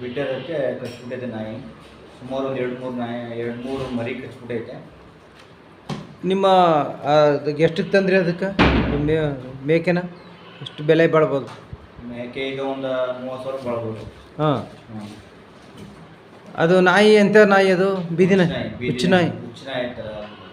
ಬಿಟ್ಟಿರೋದಕ್ಕೆ ಕಚ್ಬಿಟ್ಟೈತೆ ನಾಯಿ. ಸುಮಾರು ಒಂದು ಎರಡು ಮೂರು ನಾಯಿ ಎರಡು ಮೂರು ಮರಿ ಕಚ್ಬಿಟ್ಟೈತೆ. ನಿಮ್ಮ ಎಷ್ಟಕ್ಕೆ ತಂದ್ರಿ ಅದಕ್ಕೆ? ಮೇ ಮೇಕೆನ? ಎಷ್ಟು ಬೆಲೆ ಬಾಳ್ಬೋದು? ಮೇಕೆ ಈಗ ಒಂದು ಮೂವತ್ತು ಸಾವಿರ ಬಾಳ್ಬೋದು. ಹಾಂ. ಅದು ನಾಯಿ ಎಂತ ನಾಯಿ ಅದು? ಬೀದಿ ನಾಯಿ ಹುಚ್ಚು ನಾಯಿ? ಹುಚ್ಚು ನಾಯಿ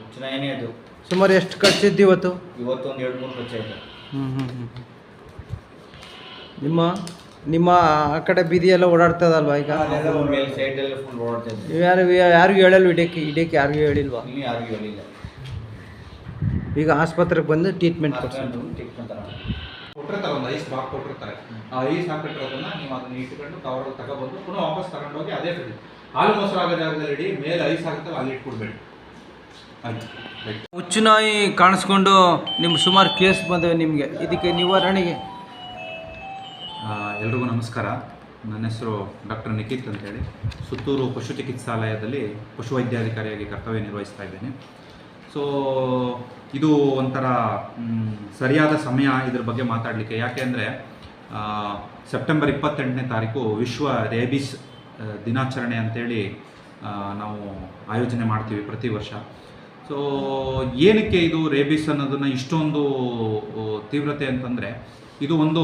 ಹುಚ್ಚು ನಾಯಿನೇ ಅದು. ಸುಮಾರು ಎಷ್ಟು ಖರ್ಚಿದ್ದು ಇವತ್ತು? ಇವತ್ತು ಒಂದು ಎರಡು ಮೂರು ಕಚ್ಚೈತೆ ಹ್ಞೂ ಹ್ಞೂ ಹ್ಞೂ ನಿಮ್ಮ? ನಿಮ್ಮ ಆ ಕಡೆ ಬೀದಿಯೆಲ್ಲ ಎಲ್ಲ ಓಡಾಡ್ತದಲ್ವಾ ಈಗ? ಮೇಲೆ ಸೈಡೆಲ್ಲ ಫುಲ್ ಓಡ್ತಾ ಯಾರು ಯಾರಿಗೂ ಹೇಳಲ್ವ ಇಡಕ್ಕೆ ಇಡಕ್ಕೆ ಯಾರಿಗೂ ಹೇಳಿಲ್ವಾ? ಇಲ್ಲಿ ಯಾರಿಗೂ ಹೇಳಿಲ್ಲ. ಈಗ ಆಸ್ಪತ್ರೆಗೆ ಬಂದು ಟ್ರೀಟ್ಮೆಂಟ್ ಕೊಡ್ಸಿ ಟ್ರೀಟ್ಮೆಂಟ್ ಕೊಟ್ಟಿರ್ತಾರೆ ಒಂದು ಐಸ್ ಬಾಕ್ ಕೊಟ್ಟಿರ್ತಾರೆ. ಆ ಐಸ್ ಹಾಕಿಟ್ಟಿರೋದನ್ನ ನೀವು ಅದನ್ನ ಇಟ್ಕೊಂಡು ಕವರ್ ತಗೊಬಂದು ಪುನಃ ವಾಪಸ್ ತಗೊಂಡೋಗಿ ಅದೇ ಫಿಟ್ ಹಾಲು ಮೊಸರು ಆಗೋ ಜಾಗದಲ್ಲಿ ಇಡಿ ಮೇಲೆ ಐಸ್ ಹಾಕುತ್ತಲ್ಲ ಅಲ್ಲಿ ಇಟ್ಕೊಡ್ಬೇಡಿ. ಆಯ್ತು. ರೈಟ್ ಹುಚ್ಚು ನಾಯಿ ಕಾಣಿಸ್ಕೊಂಡು ನಿಮ್ಮ ಸುಮಾರು ಕೇಸ್ ಬಂದವೆ ನಿಮಗೆ. ಇದಕ್ಕೆ ನಿವಾರಣೆಗೆ ಎಲ್ರಿಗೂ ನಮಸ್ಕಾರ. ನನ್ನ ಹೆಸರು ಡಾಕ್ಟರ್ ನಿಖಿತ್ ಅಂತೇಳಿ. ಸುತ್ತೂರು ಪಶು ಚಿಕಿತ್ಸಾಲಯದಲ್ಲಿ ಪಶುವೈದ್ಯಾಧಿಕಾರಿಯಾಗಿ ಕರ್ತವ್ಯ ನಿರ್ವಹಿಸ್ತಾ ಇದ್ದೇನೆ. ಸೊ ಇದು ಒಂಥರ ಸರಿಯಾದ ಸಮಯ ಇದ್ರ ಬಗ್ಗೆ ಮಾತಾಡಲಿಕ್ಕೆ. ಯಾಕೆ ಅಂದರೆ ಸೆಪ್ಟೆಂಬರ್ ಇಪ್ಪತ್ತೆಂಟನೇ ತಾರೀಕು ವಿಶ್ವ ರೇಬಿಸ್ ದಿನಾಚರಣೆ ಅಂತೇಳಿ ನಾವು ಆಯೋಜನೆ ಮಾಡ್ತೀವಿ ಪ್ರತಿ ವರ್ಷ. ಸೊ ಏನಕ್ಕೆ ಇದು ರೇಬಿಸ್ ಅನ್ನೋದನ್ನು ಇಷ್ಟೊಂದು ತೀವ್ರತೆ ಅಂತಂದರೆ, ಇದು ಒಂದು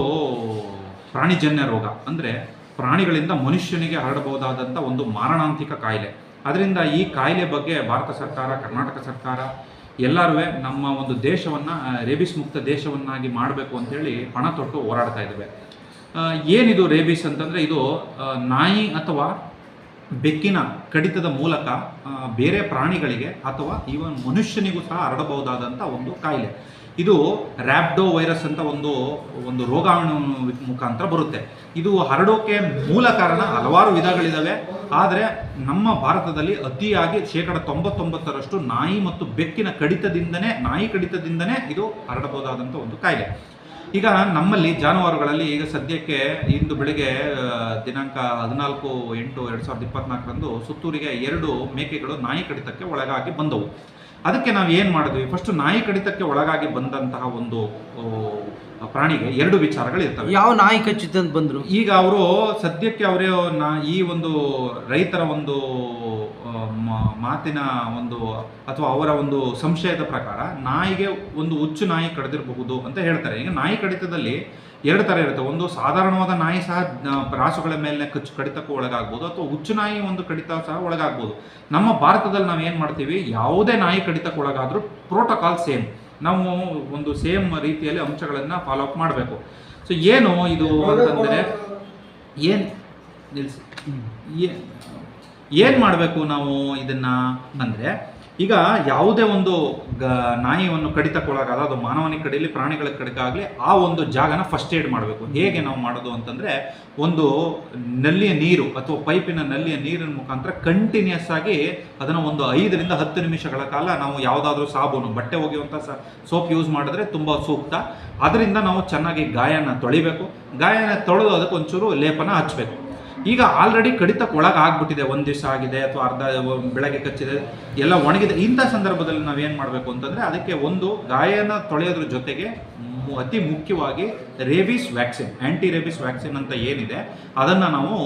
ಪ್ರಾಣಿಜನ್ಯ ರೋಗ. ಅಂದರೆ ಪ್ರಾಣಿಗಳಿಂದ ಮನುಷ್ಯನಿಗೆ ಹರಡಬಹುದಾದಂಥ ಒಂದು ಮಾರಣಾಂತಿಕ ಕಾಯಿಲೆ. ಅದರಿಂದ ಈ ಕಾಯಿಲೆ ಬಗ್ಗೆ ಭಾರತ ಸರ್ಕಾರ, ಕರ್ನಾಟಕ ಸರ್ಕಾರ ಎಲ್ಲರೂ ನಮ್ಮ ಒಂದು ದೇಶವನ್ನು ರೇಬಿಸ್ ಮುಕ್ತ ದೇಶವನ್ನಾಗಿ ಮಾಡಬೇಕು ಅಂತೇಳಿ ಪಣ ತೊಟ್ಟು ಹೋರಾಡ್ತಾ ಇದ್ದಾವೆ ಏನಿದು ರೇಬಿಸ್ ಅಂತಂದರೆ ಇದು ನಾಯಿ ಅಥವಾ ಬೆಕ್ಕಿನ ಕಡಿತದ ಮೂಲಕ ಬೇರೆ ಪ್ರಾಣಿಗಳಿಗೆ ಅಥವಾ ಈವನ್ ಮನುಷ್ಯನಿಗೂ ಸಹ ಹರಡಬಹುದಾದಂಥ ಒಂದು ಕಾಯಿಲೆ. ಇದು ರ್ಯಾಪ್ಡೋ ವೈರಸ್ ಅಂತ ಒಂದು ಒಂದು ರೋಗಾಣು ಮುಖಾಂತರ ಬರುತ್ತೆ. ಇದು ಹರಡೋಕೆ ಮೂಲ ಕಾರಣ ಹಲವಾರು ವಿಧಗಳಿದ್ದಾವೆ ಆದರೆ ನಮ್ಮ ಭಾರತದಲ್ಲಿ ಅತಿಯಾಗಿ ಶೇಕಡ ತೊಂಬತ್ತೊಂಬತ್ತರಷ್ಟು ನಾಯಿ ಮತ್ತು ಬೆಕ್ಕಿನ ಕಡಿತದಿಂದನೇ, ನಾಯಿ ಕಡಿತದಿಂದನೇ ಇದು ಹರಡಬಹುದಾದಂಥ ಒಂದು ಕಾಯಿಲೆ. ಈಗ ನಮ್ಮಲ್ಲಿ ಜಾನುವಾರುಗಳಲ್ಲಿ ಈಗ ಸದ್ಯಕ್ಕೆ ಇಂದು ಬೆಳಿಗ್ಗೆ ದಿನಾಂಕ ಹದಿನಾಲ್ಕು ಎಂಟು ಎರಡು ಸಾವಿರದ ಇಪ್ಪತ್ನಾಲ್ಕರಂದು ಸುತ್ತೂರಿಗೆ ಎರಡು ಮೇಕೆಗಳು ನಾಯಿ ಕಡಿತಕ್ಕೆ ಒಳಗಾಗಿ ಬಂದವು. ಅದಕ್ಕೆ ನಾವು ಏನು ಮಾಡಿದ್ವಿ? ಫಸ್ಟ್ ನಾಯಿ ಕಡಿತಕ್ಕೆ ಒಳಗಾಗಿ ಬಂದಂತಹ ಒಂದು ಪ್ರಾಣಿಗೆ ಎರಡು ವಿಚಾರಗಳು ಇರ್ತವೆ. ಯಾವ ನಾಯಿ ಕಚ್ಚಿದ್ದಂತ ಬಂದರು? ಈಗ ಅವರು ಸದ್ಯಕ್ಕೆ ಅವರೇ ನಾ ಈ ಒಂದು ರೈತರ ಒಂದು ಮಾತಿನ ಒಂದು ಅಥವಾ ಅವರ ಒಂದು ಸಂಶಯದ ಪ್ರಕಾರ ನಾಯಿಗೆ ಒಂದು ಹುಚ್ಚು ನಾಯಿ ಕಡಿದಿರಬಹುದು ಅಂತ ಹೇಳ್ತಾರೆ. ಈಗ ನಾಯಿ ಕಡಿತದಲ್ಲಿ ಎರಡು ಥರ ಇರುತ್ತೆ. ಒಂದು ಸಾಧಾರಣವಾದ ನಾಯಿ ಸಹ ರಾಸುಗಳ ಮೇಲೆ ಕಚ್ಚು ಕಡಿತಕ್ಕೂ ಒಳಗಾಗ್ಬೋದು ಅಥವಾ ಹುಚ್ಚು ನಾಯಿ ಒಂದು ಕಡಿತ ಸಹ ಒಳಗಾಗ್ಬೋದು. ನಮ್ಮ ಭಾರತದಲ್ಲಿ ನಾವು ಏನು ಮಾಡ್ತೀವಿ? ಯಾವುದೇ ನಾಯಿ ಕಡಿತಕ್ಕೆ ಒಳಗಾದರೂ ಪ್ರೋಟೋಕಾಲ್ ಸೇಮ್ ನಾವು ಒಂದು ಸೇಮ್ ರೀತಿಯಲ್ಲಿ ಅಂಶಗಳನ್ನು ಫಾಲೋ ಅಪ್ ಮಾಡಬೇಕು. ಸೊ ಏನು ಇದು ಅಂತಂದರೆ ಏನು ನಿಲ್ಸಿ? ಏ- ಏನ್ ಮಾಡಬೇಕು ನಾವು ಇದನ್ನ ಅಂದ್ರೆ, ಈಗ ಯಾವುದೇ ಒಂದು ಗ, ನಾಯಿಯನ್ನು ಕಡಿತಕ್ಕೊಳಗಾದ ಅದು ಮಾನವನಿಗೆ ಕಡೆಯಲ್ಲಿ ಪ್ರಾಣಿಗಳ ಕಡಿಕಾಗಲಿ ಆ ಒಂದು ಜಾಗನ ಫಸ್ಟ್ ಏಡ್ ಮಾಡಬೇಕು. ಹೇಗೆ ನಾವು ಮಾಡೋದು ಅಂತಂದರೆ, ಒಂದು ನಲ್ಲಿಯ ನೀರು ಅಥವಾ ಪೈಪಿನ ನಲ್ಲಿಯ ನೀರಿನ ಮುಖಾಂತರ ಕಂಟಿನ್ಯೂಸ್ ಆಗಿ ಅದನ್ನು ಒಂದು ಐದರಿಂದ ಹತ್ತು ನಿಮಿಷಗಳ ಕಾಲ ನಾವು ಯಾವುದಾದ್ರೂ ಸಾಬೂನು, ಬಟ್ಟೆ ಒಗೆಯುವಂಥ ಸೋಪ್ ಯೂಸ್ ಮಾಡಿದ್ರೆ ತುಂಬ ಸೂಕ್ತ. ಅದರಿಂದ ನಾವು ಚೆನ್ನಾಗಿ ಗಾಯನ ತೊಳಿಬೇಕು. ಗಾಯನ ತೊಳೆದು ಅದಕ್ಕೆ ಒಂಚೂರು ಲೇಪನ ಹಚ್ಚಬೇಕು ಈಗ ಆಲ್ರೆಡಿ ಕಡಿತಕ್ಕೆ ಒಳಗೆ ಆಗ್ಬಿಟ್ಟಿದೆ ಒಂದು ದಿವಸ ಆಗಿದೆ ಅಥವಾ ಅರ್ಧ ಬೆಳಗ್ಗೆ ಕಚ್ಚಿದೆ, ಎಲ್ಲ ಒಣಗಿದೆ. ಇಂಥ ಸಂದರ್ಭದಲ್ಲಿ ನಾವೇನು ಮಾಡಬೇಕು ಅಂತಂದರೆ ಅದಕ್ಕೆ ಒಂದು ಗಾಯನ ತೊಳೆಯೋದ್ರ ಜೊತೆಗೆ ಅತಿ ಮುಖ್ಯವಾಗಿ rabies vaccine anti rabies vaccine ಅಂತ ಏನಿದೆ, ಅದನ್ನು ನಾವು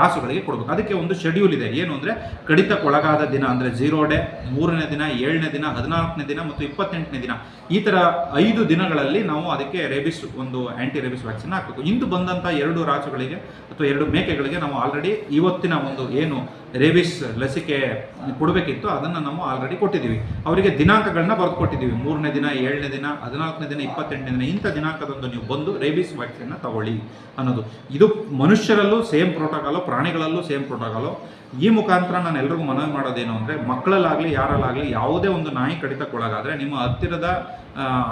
ರಾಸುಗಳಿಗೆ ಕೊಡಬೇಕು. ಅದಕ್ಕೆ ಒಂದು ಶೆಡ್ಯೂಲ್ ಇದೆ. ಏನು ಅಂದರೆ ಕಡಿತಕ್ಕೊಳಗಾದ ದಿನ ಅಂದರೆ ಜೀರೋ ಡೇ ಮೂರನೇ ದಿನ, ಏಳನೇ ದಿನ, ಹದಿನಾಲ್ಕನೇ ದಿನ ಮತ್ತು ಇಪ್ಪತ್ತೆಂಟನೇ ದಿನ. ಈ ಥರ ಐದು ದಿನಗಳಲ್ಲಿ ನಾವು ಅದಕ್ಕೆ ರೇಬಿಸ್ ಒಂದು ಆ್ಯಂಟಿ ರೇಬಿಸ್ ವ್ಯಾಕ್ಸಿನ್ ಹಾಕಬೇಕು. ಇಂದು ಬಂದಂಥ ಎರಡು ರಾಸುಗಳಿಗೆ ಅಥವಾ ಎರಡು ಮೇಕೆಗಳಿಗೆ ನಾವು ಆಲ್ರೆಡಿ ಇವತ್ತಿನ ಒಂದು ಏನು ರೇಬಿಸ್ ಲಸಿಕೆ ಕೊಡಬೇಕಿತ್ತು, ಅದನ್ನು ನಾವು ಆಲ್ರೆಡಿ ಕೊಟ್ಟಿದ್ದೀವಿ. ಅವರಿಗೆ ದಿನಾಂಕಗಳನ್ನ ಬರೆದು ಕೊಟ್ಟಿದ್ದೀವಿ ಮೂರನೇ ದಿನ, ಏಳನೇ ದಿನ, ಹದಿನಾಲ್ಕನೇ ದಿನ, ಇಪ್ಪತ್ತೆಂಟನೇ ದಿನ, ಇಂಥ ದಿನಾಂಕದಂದು ನೀವು ಬಂದು ರೇಬಿಸ್ ವ್ಯಾಕ್ಸಿನ್ನ ತಗೊಳ್ಳಿ ಅನ್ನೋದು. ಇದು ಮನುಷ್ಯರಲ್ಲೂ ಸೇಮ್ ಪ್ರೋಟೋಕಾಲು ಪ್ರಾಣಿಗಳಲ್ಲೂ ಸೇಮ್ ಪ್ರೋಟೋಕಾಲು ಈ ಮುಖಾಂತರ ನಾನು ಎಲ್ರಿಗೂ ಮನವಿ ಮಾಡೋದೇನು ಅಂದರೆ, ಮಕ್ಕಳಲ್ಲಾಗಲಿ, ಯಾರಲ್ಲಾಗಲಿ ಯಾವುದೇ ಒಂದು ನಾಯಿ ಕಡಿತಕ್ಕೊಳಗಾದರೆ ನಿಮ್ಮ ಹತ್ತಿರದ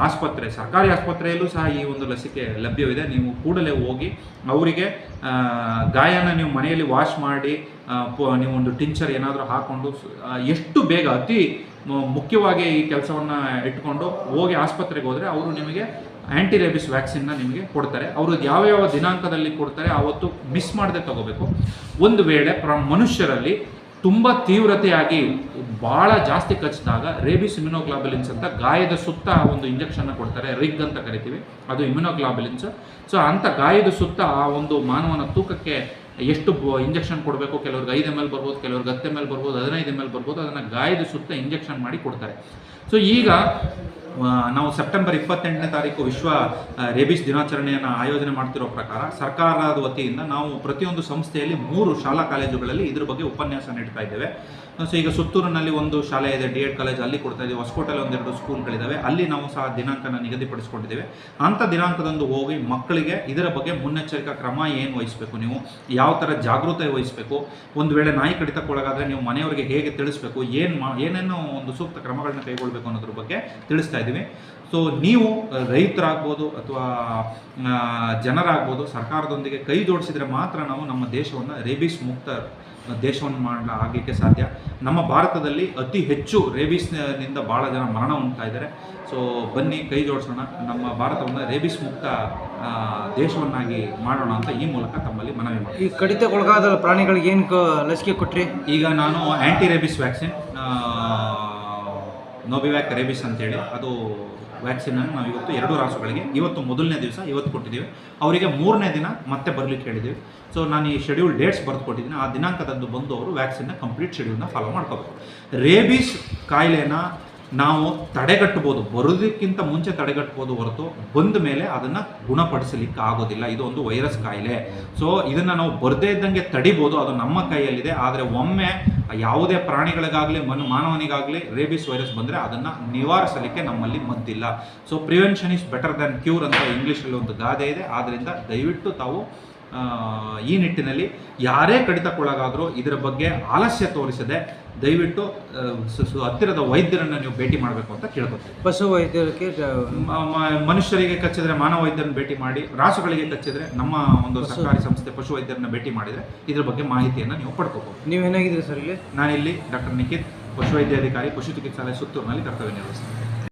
ಆಸ್ಪತ್ರೆ, ಸರ್ಕಾರಿ ಆಸ್ಪತ್ರೆಯಲ್ಲೂ ಸಹ ಈ ಒಂದು ಲಸಿಕೆ ಲಭ್ಯವಿದೆ. ನೀವು ಕೂಡಲೇ ಹೋಗಿ ಅವರಿಗೆ ಗಾಯನ ನೀವು ಮನೆಯಲ್ಲಿ ವಾಶ್ ಮಾಡಿ ನೀವು ಒಂದು ಟಿಂಚರ್ ಏನಾದರೂ ಹಾಕ್ಕೊಂಡು ಎಷ್ಟು ಬೇಗ ಅತಿ ಮುಖ್ಯವಾಗಿ ಈ ಕೆಲಸವನ್ನು ಇಟ್ಕೊಂಡು ಹೋಗಿ ಆಸ್ಪತ್ರೆಗೆ ಹೋದರೆ ಅವರು ನಿಮಗೆ ಆ್ಯಂಟಿ ರೇಬಿಸ್ ವ್ಯಾಕ್ಸಿನ್ನ ನಿಮಗೆ ಕೊಡ್ತಾರೆ. ಅವರು ಯಾವ ಯಾವ ದಿನಾಂಕದಲ್ಲಿ ಕೊಡ್ತಾರೆ ಆವತ್ತು ಮಿಸ್ ಮಾಡದೆ ತಗೋಬೇಕು. ಒಂದು ವೇಳೆ ಪ್ರ, ಮನುಷ್ಯರಲ್ಲಿ ತುಂಬ ತೀವ್ರತೆಯಾಗಿ ಭಾಳ ಜಾಸ್ತಿ ಕಚ್ಚಿದಾಗ ರೇಬಿಸ್ ಇಮ್ಯುನೋಗ್ಲಾಬಿಲಿನ್ಸ್ ಅಂತ ಗಾಯದ ಸುತ್ತ ಒಂದು ಇಂಜೆಕ್ಷನ್ನ ಕೊಡ್ತಾರೆ, ರಿಗ್ ಅಂತ ಕರಿತೀವಿ. ಅದು ಇಮ್ಯುನೋಗ್ಲಾಬುಲಿನ್ಸ್. ಸೊ ಅಂಥ ಗಾಯದ ಸುತ್ತ ಆ ಒಂದು ಮಾನವನ ತೂಕಕ್ಕೆ ಎಷ್ಟು ಇಂಜೆಕ್ಷನ್ ಕೊಡಬೇಕು? ಕೆಲವ್ರಿಗೆ ಐದು ಎಂ ಎಲ್ ಬರ್ಬೋದು, ಕೆಲವ್ರಿಗೆ ಹತ್ತು ಎಂ ಎಲ್ ಬರ್ಬೋದು, ಹದಿನೈದು ಎಂ ಎಲ್ ಬರ್ಬೋದು, ಅದನ್ನು ಗಾಯದ ಸುತ್ತ ಇಂಜೆಕ್ಷನ್ ಮಾಡಿ ಕೊಡ್ತಾರೆ. ಸೊ ಈಗ ನಾವು ಸೆಪ್ಟೆಂಬರ್ ಇಪ್ಪತ್ತೆಂಟನೇ ತಾರೀಕು ವಿಶ್ವ ರೇಬಿಸ್ ದಿನಾಚರಣೆಯನ್ನು ಆಯೋಜನೆ ಮಾಡ್ತಿರೋ ಪ್ರಕಾರ ಸರ್ಕಾರದ ವತಿಯಿಂದ ನಾವು ಪ್ರತಿಯೊಂದು ಸಂಸ್ಥೆಯಲ್ಲಿ ಮೂರು ಶಾಲಾ ಕಾಲೇಜುಗಳಲ್ಲಿ ಇದ್ರ ಬಗ್ಗೆ ಉಪನ್ಯಾಸ ನೀಡ್ತಾ ಇದ್ದೇವೆ. ಸೊ ಈಗ ಸುತ್ತೂರಿನಲ್ಲಿ ಒಂದು ಶಾಲೆ ಇದೆ, ಡಿ ಎಡ್ ಕಾಲೇಜ್ ಅಲ್ಲಿ ಕೊಡ್ತಾ ಇದ್ದೀವಿ. ಹೊಸಕೋಟೆಯಲ್ಲಿ ಒಂದೆರಡು ಸ್ಕೂಲ್ಗಳಿದ್ದಾವೆ ಅಲ್ಲಿ ನಾವು ಸಹ ದಿನಾಂಕನ ನಿಗದಿಪಡಿಸ್ಕೊಂಡಿದ್ದೇವೆ. ಅಂಥ ದಿನಾಂಕದಂದು ಹೋಗಿ ಮಕ್ಕಳಿಗೆ ಇದರ ಬಗ್ಗೆ ಮುನ್ನೆಚ್ಚರಿಕಾ ಕ್ರಮ ಏನು ವಹಿಸಬೇಕು ನೀವು? ಯಾವ ಥರ ಜಾಗೃತಿ ವಹಿಸಬೇಕು? ಒಂದು ವೇಳೆ ನಾಯಿ ಕಡಿತಕ್ಕೊಳಗಾದರೆ ನೀವು ಮನೆಯವರಿಗೆ ಹೇಗೆ ತಿಳಿಸ್ಬೇಕು? ಏನು ಮಾ, ಏನೇನು ಒಂದು ಸೂಕ್ತ ಕ್ರಮಗಳನ್ನ ಕೈಗೊಳ್ಳಬೇಕು ಅನ್ನೋದ್ರ ಬಗ್ಗೆ ತಿಳಿಸ್ತಾ ಇದ್ದೀವಿ. ಸೊ ನೀವು ರೈತರಾಗ್ಬೋದು ಅಥವಾ ಜನರಾಗ್ಬೋದು ಸರ್ಕಾರದೊಂದಿಗೆ ಕೈ ಜೋಡಿಸಿದರೆ ಮಾತ್ರ ನಾವು ನಮ್ಮ ದೇಶವನ್ನು ರೇಬಿಸ್ ಮುಕ್ತ ದೇಶವನ್ನು ಮಾಡಲು ಆಗಲಿಕ್ಕೆ ಸಾಧ್ಯ. ನಮ್ಮ ಭಾರತದಲ್ಲಿ ಅತಿ ಹೆಚ್ಚು ರೇಬಿಸ್ನಿಂದ ಭಾಳ ಜನ ಮರಣ ಉಂಟಾ ಇದ್ದಾರೆ ಸೊ ಬನ್ನಿ ಕೈ ಜೋಡಿಸೋಣ. ನಮ್ಮ ಭಾರತವನ್ನು ರೇಬಿಸ್ ಮುಕ್ತ ದೇಶವನ್ನಾಗಿ ಮಾಡೋಣ ಅಂತ ಈ ಮೂಲಕ ತಮ್ಮಲ್ಲಿ ಮನವಿ ಮಾಡಿ ಈ ಕಡಿತಕ್ಕೊಳಗಾದ ಪ್ರಾಣಿಗಳಿಗೆ ಏನು ಲಸಿಕೆ ಕೊಟ್ರಿ? ಈಗ ನಾನು anti rabies vaccine Nobivac rabies ಅಂತೇಳಿ ಅದು ವ್ಯಾಕ್ಸಿನನ್ನು ನಾವು ಇವತ್ತು ಎರಡು ರಾಸುಗಳಿಗೆ, ಇವತ್ತು ಮೊದಲನೇ ದಿವಸ ಇವತ್ತು ಕೊಟ್ಟಿದ್ದೀವಿ. ಅವರಿಗೆ ಮೂರನೇ ದಿನ ಮತ್ತೆ ಬರಲಿಕ್ಕೆ ಹೇಳಿದ್ದೀವಿ. ಸೊ ನಾನು ಈ ಶೆಡ್ಯೂಲ್ ಡೇಟ್ಸ್ ಬರೆದು ಕೊಟ್ಟಿದ್ದೀನಿ ಆ ದಿನಾಂಕದಂದು ಬಂದು ಅವರು ವ್ಯಾಕ್ಸಿನ್ನ ಕಂಪ್ಲೀಟ್ ಶೆಡ್ಯೂಲ್ನ ಫಾಲೋ ಮಾಡ್ಕೋಬೇಕು. ರೇಬಿಸ್ ಕಾಯಿಲೆನ ನಾವು ತಡೆಗಟ್ಟಬೋದು ಬರೋದಕ್ಕಿಂತ ಮುಂಚೆ ತಡೆಗಟ್ಬೋದು ಹೊರತು ಬಂದ ಮೇಲೆ ಅದನ್ನು ಗುಣಪಡಿಸಲಿಕ್ಕೆ ಆಗೋದಿಲ್ಲ. ಇದು ಒಂದು ವೈರಸ್ ಕಾಯಿಲೆ. ಸೊ ಇದನ್ನು ನಾವು ಬರದೇ ಇದ್ದಂಗೆ ತಡಿಬೋದು. ಅದು ನಮ್ಮ ಕೈಯಲ್ಲಿದೆ. ಆದರೆ ಒಮ್ಮೆ ಯಾವುದೇ ಪ್ರಾಣಿಗಳಿಗಾಗಲಿ, ಮನು, ಮಾನವನಿಗಾಗಲಿ ರೇಬಿಸ್ ವೈರಸ್ ಬಂದರೆ ಅದನ್ನು ನಿವಾರಿಸಲಿಕ್ಕೆ ನಮ್ಮಲ್ಲಿ ಮದ್ದಿಲ್ಲ. So prevention is better than cure ಅಂತ ಇಂಗ್ಲೀಷಲ್ಲಿ ಒಂದು ಗಾದೆ ಇದೆ. ಆದ್ದರಿಂದ ದಯವಿಟ್ಟು ತಾವು ಈ ನಿಟ್ಟಿನಲ್ಲಿ ಯಾರೇ ಕಡಿತಕ್ಕೊಳಗಾದರೂ ಇದರ ಬಗ್ಗೆ ಆಲಸ್ಯ ತೋರಿಸದೆ ದಯವಿಟ್ಟು ಹತ್ತಿರದ ವೈದ್ಯರನ್ನು ನೀವು ಭೇಟಿ ಮಾಡಬೇಕು ಅಂತ ಕೇಳ್ಕೊತೀವಿ. ಪಶು ವೈದ್ಯರಿಗೆ ಮನುಷ್ಯರಿಗೆ ಕಚ್ಚಿದ್ರೆ ಮಾನವ ವೈದ್ಯರನ್ನ ಭೇಟಿ ಮಾಡಿ ರಾಸುಗಳಿಗೆ ಕಚ್ಚಿದ್ರೆ ನಮ್ಮ ಒಂದು ಪಶು- ಸರ್ಕಾರಿ ಸಂಸ್ಥೆ ಪಶು ವೈದ್ಯರನ್ನ ಭೇಟಿ ಮಾಡಿದರೆ ಇದರ ಬಗ್ಗೆ ಮಾಹಿತಿಯನ್ನು ನೀವು ಪಡ್ಕೋಬಹುದು. ನೀವು ಏನಾಗಿದ್ರಿ ಸರ್ ಇಲ್ಲಿ? ನಾನಿಲ್ಲಿ ಡಾಕ್ಟರ್ ನಿಖಿತ್ ಪಶುವೈದ್ಯಾಧಿಕಾರಿ ಪಶು ಚಿಕಿತ್ಸಾಲಯ ಸುತ್ತೂರಿನಲ್ಲಿ ಕರ್ತವ್ಯ ನಿರ್ವಹಿಸ್ತೀನಿ.